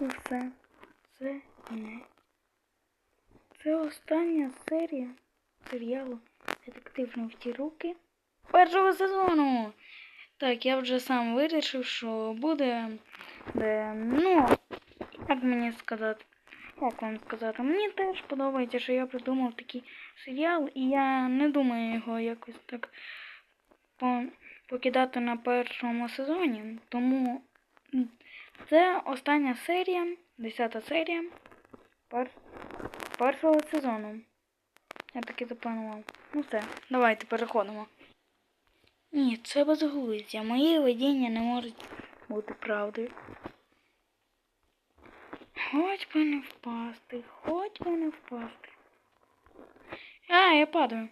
І все. Це не. Це остання серія серіалу Детектив на всі руки першого сезону. Так, я вже сам вирішив, що буде. Де, ну, як мені сказати? Як вам сказати? Мені теж подобається, що я придумав такий серіал, і я не думаю його якось так покидати на першому сезоні. Тому це остання серія, десята серія пер... першого сезону. Я таки запланував. Ну все, давайте переходимо. Ні, це безглуздя. Мої видіння не можуть бути правдою. Хоч би не впасти, хоч би не впасти. А, я падаю.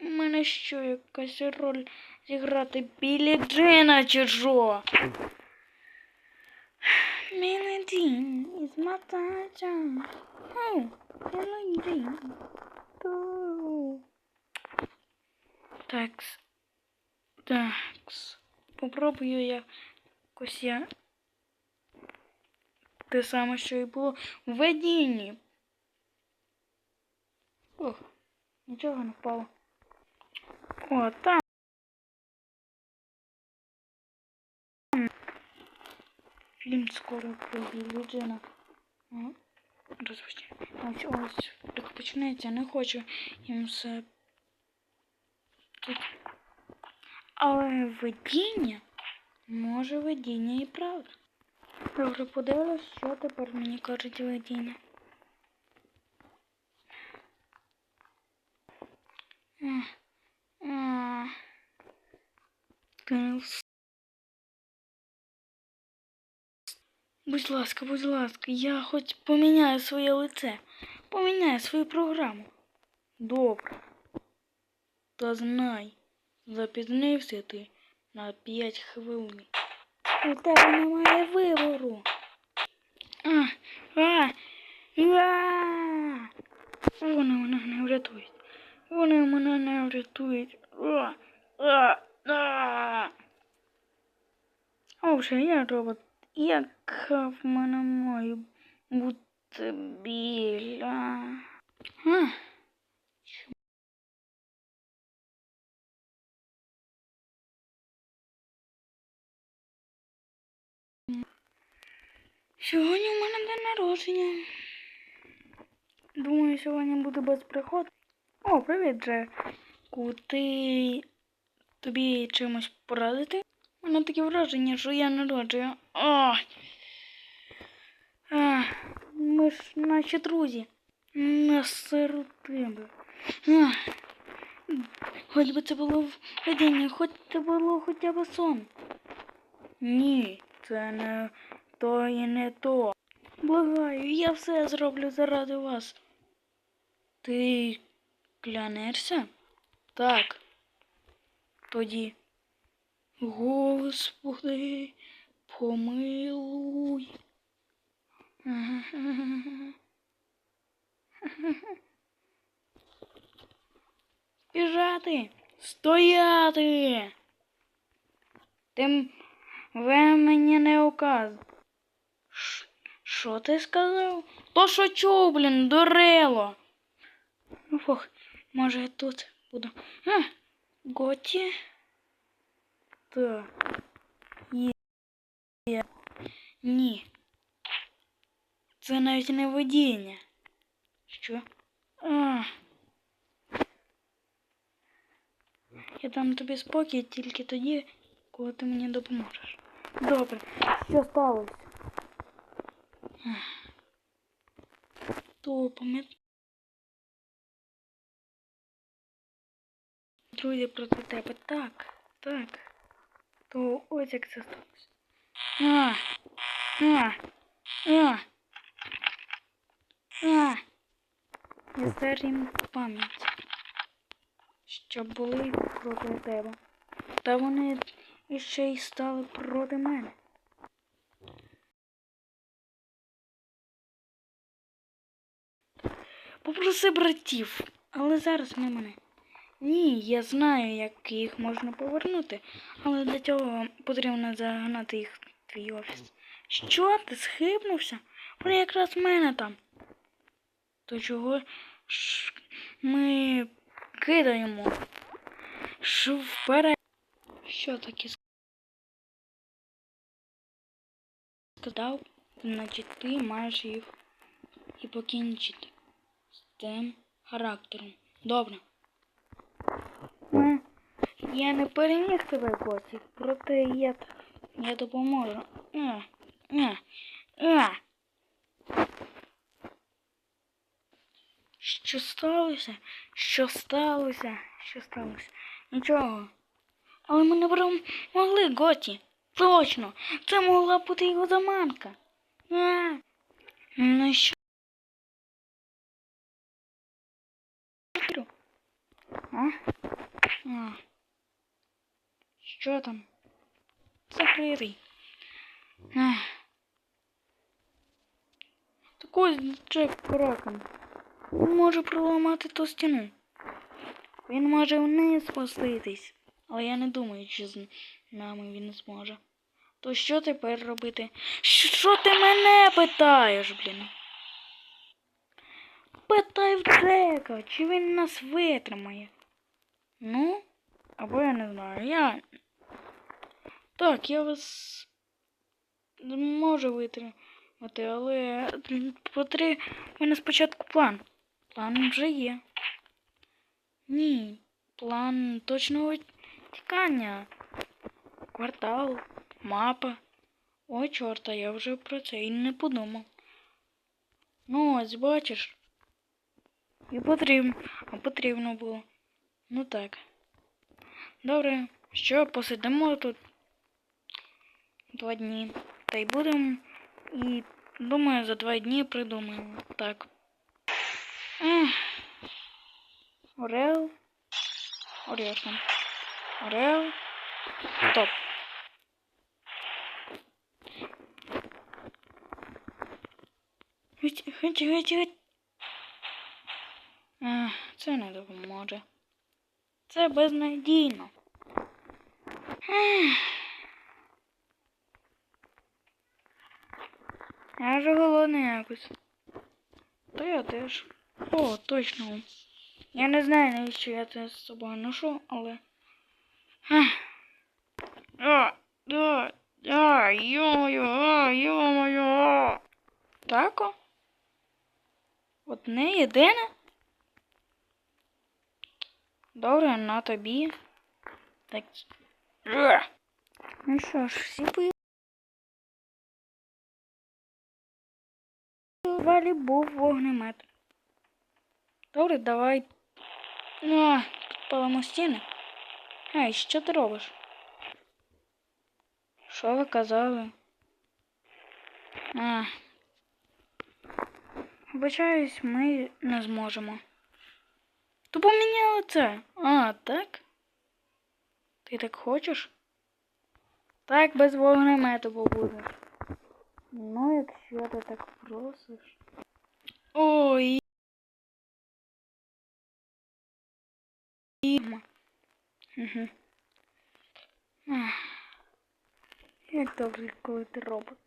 У мене що, якась роль зіграти Білі Джина чи що? Із матача. О, Білі Джин. Ту. Такс. Такс. Попробую я якось я те саме, що і було в видінні. Ох, нічого не впало. О, там. Фільм скоро Джина. Ага. Розпочне. Ось ось. Так. Не хочу їм все тут. Але видіння. Може видіння і правда. Добре, подивилась, що тепер мені кажуть видіння. Будь ласка, будь ласка, я хоч поміняю своє лице, поміняю свою програму. Добре. Та знай, запізнився ти на п'ять хвилин. У тебе немає вибору. А, а, а. Вони мене не врятують. Вони мене не врятують. А, а, а. О, вже я робот. Яка в мене має бути біля. А. Сьогодні у мене день народження. Думаю, сьогодні буде без приходу. О, привіт, Джеку. Ти тобі чимось порадити? У мене таке враження, що я народжую. О! А, ми ж наші друзі. А, хоч би це було видіння, хоч це було хоча б сон. Ні, це не то і не то. Благаю, я все зроблю заради вас. Ти клянешся? Так. Тоді. Господи, помилуй. Біжати, стояти. Ти м- ви мені не указ. Що ти сказав? То що чув, блін, дурело. Ох, може я тут буду. А, Готі. Так. Є. Ні. Це навіть не видіння. Що? А. Я дам тобі спокій тільки тоді, коли ти мені допоможеш. Добре, що сталося? То пам'ят... Друзі проти тебе. Так, так. То ось як це сталося. А, а, а, а. Стер їм пам'ять, що були проти тебе. Та вони іще й стали проти мене. Попроси братів, але зараз не мене. Ні, я знаю, як їх можна повернути, але для цього потрібно загнати їх в твій офіс. Що ти схибнувся? Вони якраз в мене там. То чого ж ми кидаємо? Ж вперед. Що таке сказав? Значить ти маєш їх і покінчити з тим характером. Добре. Е, Я не переміг тебе, котик, проте я, я допоможу. Е, е, е. Що сталося? Що сталося? Що сталося? Нічого. Але ми не могли, Готі. Точно. Це могла бути його заманка. А. Ну що? А? А. Що там? Закритий. Ах. Так Джек кроком. Він може проламати ту стіну. Він може вниз спуститись. Але я не думаю, чи з нами він зможе. То що тепер робити? Що ти мене питаєш, блін? Питай в Джека, чи він нас витримає. Ну, або я не знаю. Я. Так, я вас можу витримати, але потрібен спочатку план. План вже є. Ні, план точного тікання. Квартал, мапа. Ой, чорта, я вже про це і не подумав. Ну, ось бачиш. І потрібно, потрібно було. Ну так. Добре, що посидимо тут два дні. Та й будемо. І думаю, за два дні придумаємо. Так. Ех. Орел. Орел. Орел. Стоп. Геть, геть, геть, геть. Це не допоможе. Це безнадійно. Ех. Я вже голодний якось. Та я теж. О, точно. Я не знаю, навіщо я це з собою ношу, але. А, да, да, йо-моє, а, йо-моє. а. Тако? Одне єдине? Добре, на тобі. Так. Е. Ну що ж, всі поїхали. Валі був вогнемет. Добре, давай. А, підпалимо стіни. Ей, що ти робиш? Що ви казали? А. Вибачаюсь, ми не зможемо. То поміняли це. А, так? Ти так хочеш? Так, без вогнемету побудеш. Якщо ти так просиш. Ой. Угу. Як добре, коли ти робот.